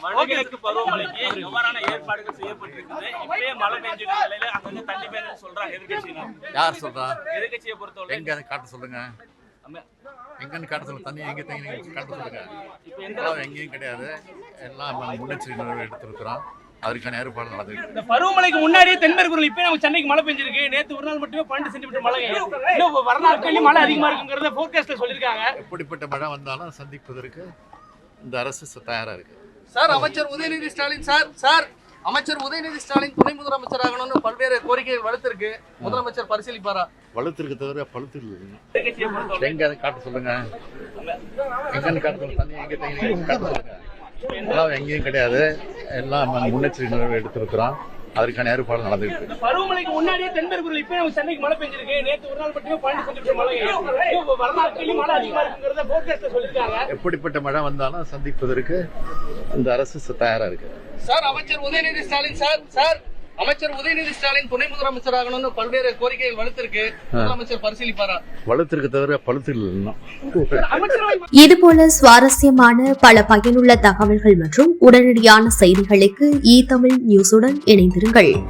வடகிழக்கு பருவமழைக்கு எவ்வாறான ஏற்பாடுகள் செய்யப்பட்டிருக்குது? இப்பயே மழை பெஞ்சிருக்க நிலையில அங்கங்க தண்ணி பெய்யுதுன்னு சொல்றாங்க எதிர்கட்சியினர் யார் சொல்றா? எதிர்கட்சியை பொறுத்தவரை எங்க காட்ட சொல்லுங்க. அம்ம- எங்கன்னு காட்ட சொல்லுங்க. தண்ணி எங்க தண்ணி காட்ட சொல்லுங்க. இப்ப எந்த எல்லாம் எங்கேயும் கிடையாது. எல்லாம் முன்னெச்சரிக்கை எடுத்திருக்கிறோம். அதற்கான ஏற்பாடு நடந்துருக்கு இந்த பருவமழைக்கு முன்னாடியே தென்மேற்குறள் இப்பயே நம்ம சென்னைக்கு மழை பெஞ்சிருக்கு. நேத்து ஒரு நாள் மட்டுமே பன்னெண்டு சென்டிமீட்டர் மழை இன்னும் வர நாட்கள்லயும் மழை அதிகமா இருக்குங்கிறத போர்காஸ்ட்ல சொல்லிருக்காங்க எப்படிப்பட்ட மழை வந்தாலும் சந்திப்பதற்கு இந்த அரசு தயாரா இருக்கு. சார் அமைச்சர் உதயநிதி ஸ்டாலின் சார் சார் அமைச்சர் உதயநிதி ஸ்டாலின் துணை முதலமைச்சர் ஆகணும்னு பல்வேறு கோரிக்கைகள் வலுத்திருக்கு. முதலமைச்சர் பரிசீலிப்பாரா? வலுத்திருக்கு தவிர பழுத்து இல்லை எதிர்கட்சியை பொறுத்தவரை எங்க அதை காட்ட சொல்லுங்க. எங்கன்னு காட்ட சொல்லுங்க. தண்ணி எங்க தண்ணி காட்ட சொல்லுங்க. எல்லாம் எங்கேயும் கிடையாது. எல்லாம் முன்னெச்சரிக்கை எடுத்திருக்கிறோம். அதற்கான ஏற்பாடு நடந்துட்டு இருக்கு பருவமழைக்கு முன்னாடியே தென்மேற்குறள் இப்பயே நம்ம சென்னைக்கு மழை பெஞ்சிருக்கு. நேத்து ஒரு நாள் மட்டுமே பன்னெண்டு சென்டிமீட்டர் மழை. அதிகமா இருக்குங்கிறத எப்படிப்பட்ட மழை வந்தாலும் சந்திப்பதற்கு இந்த அரசு தயாரா இருக்கு. சார் அமைச்சர் உதயநிதி ஸ்டாலின் சார் சார் அமைச்சர் உதயநிதி ஸ்டாலின் துணை முதலமைச்சர் ஆகணும்னு பல்வேறு கோரிக்கைகள் வலுத்திருக்கு. முதலமைச்சர் பரிசீலிப்பாரா? வலுத்திருக்கு தவிர பழுத்து இல்லை இன்னும் அமைச்சரவை இதுபோல சுவாரஸ்யமான பல பயனுள்ள தகவல்கள் மற்றும் உடனடியான செய்திகளுக்கு இ தமிழ் நியூஸுடன் இணைந்திருங்கள்.